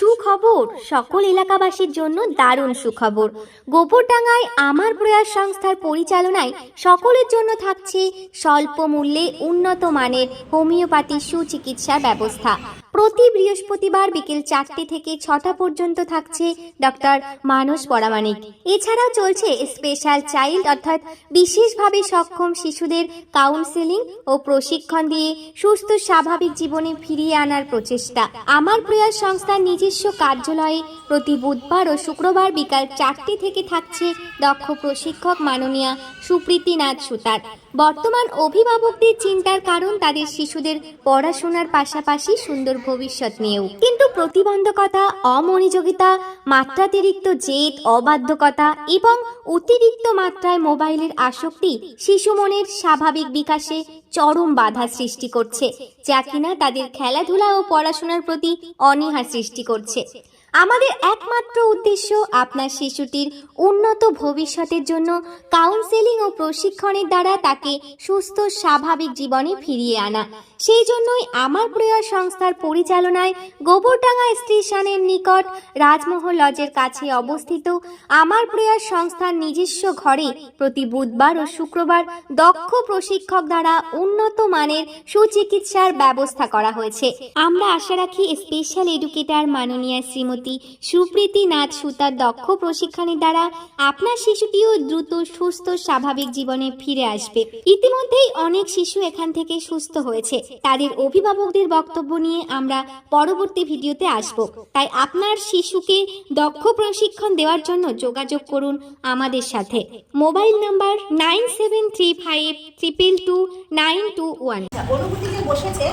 chou সুখবর। সকল এলাকাবাসীর জন্য দারুণ সুখবর। গোবরডাঙ্গায় আমার প্রয়াস সংস্থার পরিচালনায় সকলের জন্য থাকছে স্বল্প মূল্যে উন্নত মানের হোমিওপ্যাথি সুচিকিৎসার ব্যবস্থা। প্রতি বৃহস্পতিবার বিকেল চারটে থেকে ছটা পর্যন্ত থাকছে ডক্টর মানস পরামানিক। এছাড়াও চলছে স্পেশাল চাইল্ড অর্থাৎ বিশেষভাবে সক্ষম শিশুদের কাউন্সেলিং ও প্রশিক্ষণ দিয়ে সুস্থ স্বাভাবিক জীবনে ফিরিয়ে আনার প্রচেষ্টা। আমার প্রয়াস সংস্থার নিজস্ব কার্যালয়ে প্রতি বুধবার ও শুক্রবার বিকাল চারটে থেকে থাকছে দক্ষ প্রশিক্ষক মাননীয়া সুপ্রীতিনাথ সুতার। বর্তমান অভিভাবকদের চিন্তার কারণ তাদের শিশুদের পড়াশোনার পাশাপাশি সুন্দর ভবিষ্যৎ নিয়েও। কিন্তু প্রতিবন্ধকতা, অমনোযোগিতা, মাত্রাতিরিক্ত জেদ, অবাধ্যকতা এবং অতিরিক্ত মাত্রায় মোবাইলের আসক্তি শিশু মনের স্বাভাবিক বিকাশে চরম বাধা সৃষ্টি করছে, যা কিনা তাদের খেলাধুলা ও পড়াশোনার প্রতি অনীহা সৃষ্টি করছে। Sí. আমাদের একমাত্র উদ্দেশ্য আপনার শিশুটির উন্নত ভবিষ্যতের জন্য কাউন্সেলিং ও প্রশিক্ষণের দ্বারা তাকে সুস্থ, স্বাভাবিক জীবনে ফিরিয়ে আনা। সেই জন্যই আমার প্রয়াস সংস্থার পরিচালনায় গোবরডাঙ্গা স্টেশনের নিকট রাজমহল লজের কাছে অবস্থিত। আমার প্রয়াস সংস্থার নিজস্ব ঘরে প্রতি বুধবার ও শুক্রবার দক্ষ প্রশিক্ষক দ্বারা উন্নত মানের সুচিকিৎসার ব্যবস্থা করা হয়েছে। আমরা আশা রাখি স্পেশাল এডুকেটর মাননীয় শ্রীমতী সুপ্রীতি নাথ সুতার দক্ষ প্রশিক্ষণের দ্বারা আপনার শিশুটিও দ্রুত, সুস্থ, স্বাভাবিক জীবনে ফিরে আসবে। ইতিমধ্যেই অনেক শিশু এখান থেকে সুস্থ হয়েছে। তাদের অভিভাবকদের বক্তব্য নিয়ে আমরা পরবর্তী ভিডিওতে আসব। তাই আপনার শিশুকে দক্ষ প্রশিক্ষণ দেওয়ার জন্য যোগাযোগ করুন আমাদের সাথে। Mobile number nine seven three five triple two nine two one. অনুভূতি যে বসেছে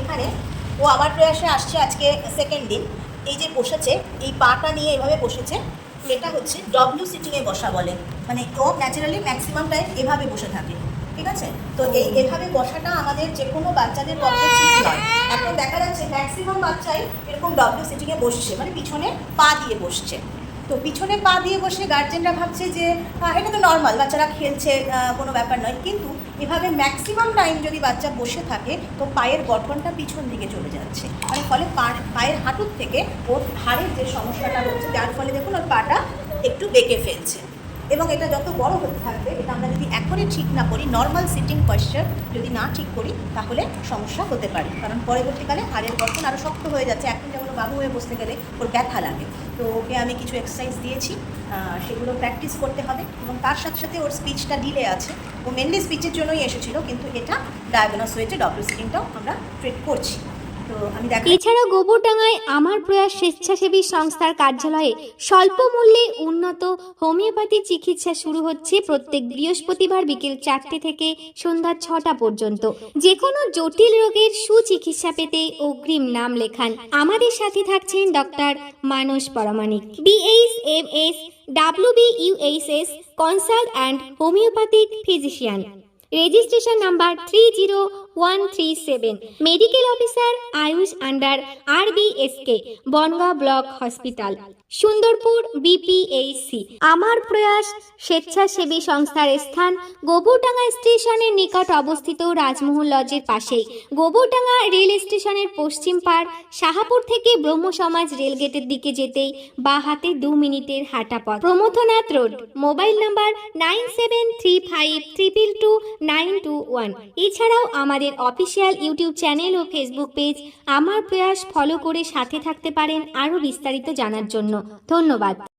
এখানে। ও আমার প্রয়াসে আসছে আজকে সেকেন্ড দিন। এই যে বসেছে, এই পাটা নিয়ে এভাবে বসেছে, এটা হচ্ছে ডব্লিউ সিটিংয়ে বসা বলে। মানে ও ন্যাচারালি ম্যাক্সিমাম টাইম এভাবে বসে থাকে, ঠিক আছে? তো এই এভাবে বসাটা আমাদের যে কোনো বাচ্চাদের পক্ষে ঠিক নয়। এখন দেখা যাচ্ছে ম্যাক্সিমাম বাচ্চাই এরকম ডব্লিউ সিটিংয়ে বসছে মানে পিছনে পা দিয়ে বসছে। তো পিছনে পা দিয়ে বসে গার্জেনরা ভাবছে যে এটা তো নর্মাল বাচ্চারা খেলছে কোনো ব্যাপার নয়। কিন্তু এভাবে ম্যাক্সিমাম টাইম যদি বাচ্চা বসে থাকে, তো পায়ের গঠনটা পিছন দিকে চলে যাচ্ছে। মানে ফলে পায়ের হাঁটুর থেকে ওর হাড়ের যে সমস্যাটা হচ্ছে, যার ফলে দেখুন ওর পাটা একটু বেঁকে ফেলছে। এবং এটা যত বড় হতে থাকবে, এটা আমরা যদি এখনই ঠিক না করি নর্মাল সিটিং পয়েশ্চার যদি না ঠিক করি, তাহলে সমস্যা হতে পারে। কারণ পরবর্তীকালে হাড়ের গঠন আরও শক্ত হয়ে যাচ্ছে। এখন যেমন বাবু হয়ে বসতে গেলে ওর ব্যথা লাগে। তো ওকে আমি কিছু এক্সারসাইজ দিয়েছি। সেগুলো প্র্যাকটিস করতে হবে এবং তার সাথে সাথে ওর স্পিচটা ডিলে আছে। ও মেনলি স্পিচের জন্যই এসেছিল, কিন্তু এটা ডায়াগনোস হয়েছে ডবল সিটিংটাও আমরা ট্রিট করছি। দেখাই গোবরডাঙ্গায় আমার প্রয়াস স্বেচ্ছাসেবী সংস্থার কার্যালয়ে স্বল্প মূল্যে উন্নত হোমিওপ্যাথি চিকিৎসা শুরু হচ্ছে প্রত্যেক বৃহস্পতিবার বিকেল চারটে থেকে সন্ধ্যা ছটা পর্যন্ত। যে কোনো জটিল রোগের সুচিকিৎসা পেতে অগ্রিম নাম লেখান। আমাদের সাথে থাকছেন doctor Manas Paramanik BH M S W UHS consult and homeopathic physician registration number three zero one three seven medical officer AYUSH under R BSK Bongaon block hospital Sundarpur BPHC আমার প্রয়াস স্বেচ্ছাসেবী সংস্থার স্থান গোবরডাঙ্গা স্টেশনের নিকট অবস্থিত রাজমহল লজের পাশেই। গোবরডাঙ্গা রেল স্টেশনের পশ্চিম পার শাহাপুর থেকে ব্রহ্ম সমাজ রেলগেটের দিকে যেতেই বা হাতে দু মিনিটের হাঁটা পথ। Pramathanath road, mobile number nine seven three five triple two nine two one. এছাড়াও আমাদের অফিসিয়াল ইউটিউব চ্যানেল ও ফেসবুক পেজ আমার প্রয়াস ফলো করে সাথে থাকতে পারেন আরও বিস্তারিত জানার জন্য। ধন্যবাদ।